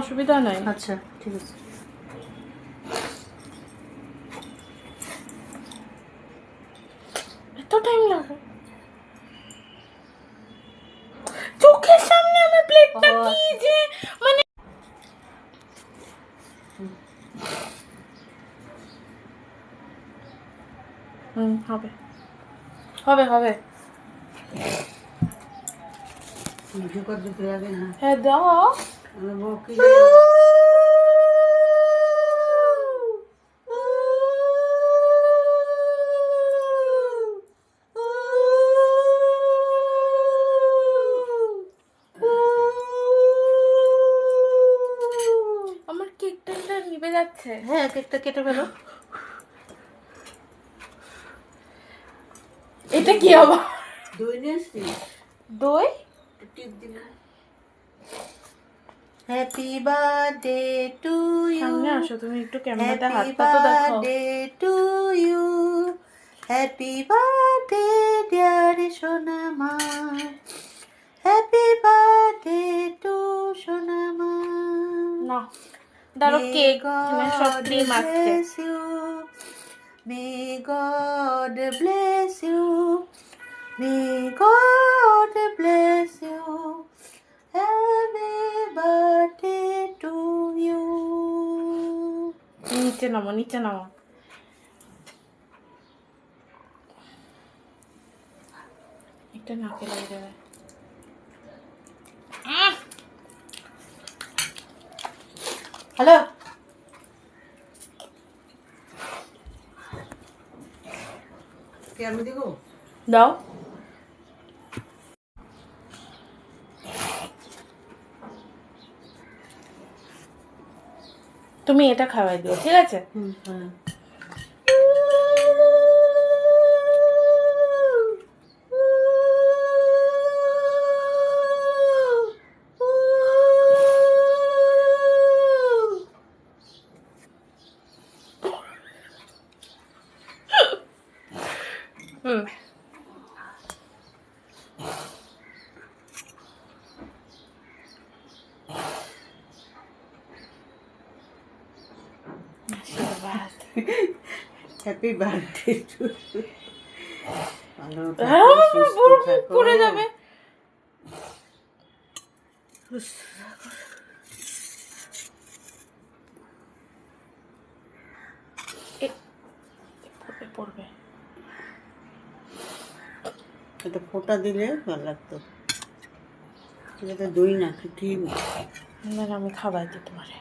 অসুবিধা নাই। আচ্ছা ঠিক আছে। এত টাইম লাগে। চোখের সামনে আমার প্লেটটা কি যে মানে হুম হবে। হবে হবে। হ্যাঁ দাও। আমার কেকটা নিভে যাচ্ছে। হ্যাঁ কেকটা কেটে ফেলো। এটা কি আবার? দই নিয়ে দই? টিপ দিলে হ্যাপি বার্থডে টু ইউ সামনে আসো তুমি একটু ক্যামেরাতে হাতটা তো দেখো। Birthday to you happy birthday dear সোনা মা হ্যাপি বার্থডে টু সোনা মা না দাঁড়ো কেক সব ক্রিম আসছে May God bless you. May God নিচে নামো নিচে নামো একটা নাকে লেগে যাবে হ্যালো কি আমি দিব দাও তুমি এটা খাওয়াই দিও ঠিক আছে? হ্যাপি বার্থডে টু পুরো। পুড়ে যাবে। পড়বে পড়বে। এটা ফোটা দিলে ভালো লাগতো। এটা দই না ঠিক না আমি খাবার দিতে তোমারে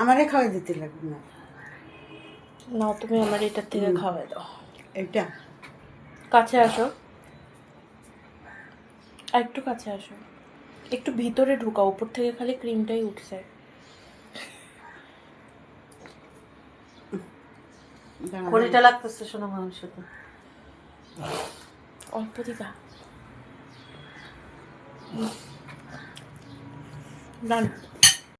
আমারে খাওয়াই দিতে লাগবে না। না তুমি আমার এটার থেকে খাওয়াই দাও। এটা কাছে আসো। আর একটু কাছে আসো। একটু ভিতরে ঢুকাও উপর থেকে খালি ক্রিমটাই উঠছে। দাঁড়া, লাগতেছে শোনো মাংস তো অল্প দিবা। ডান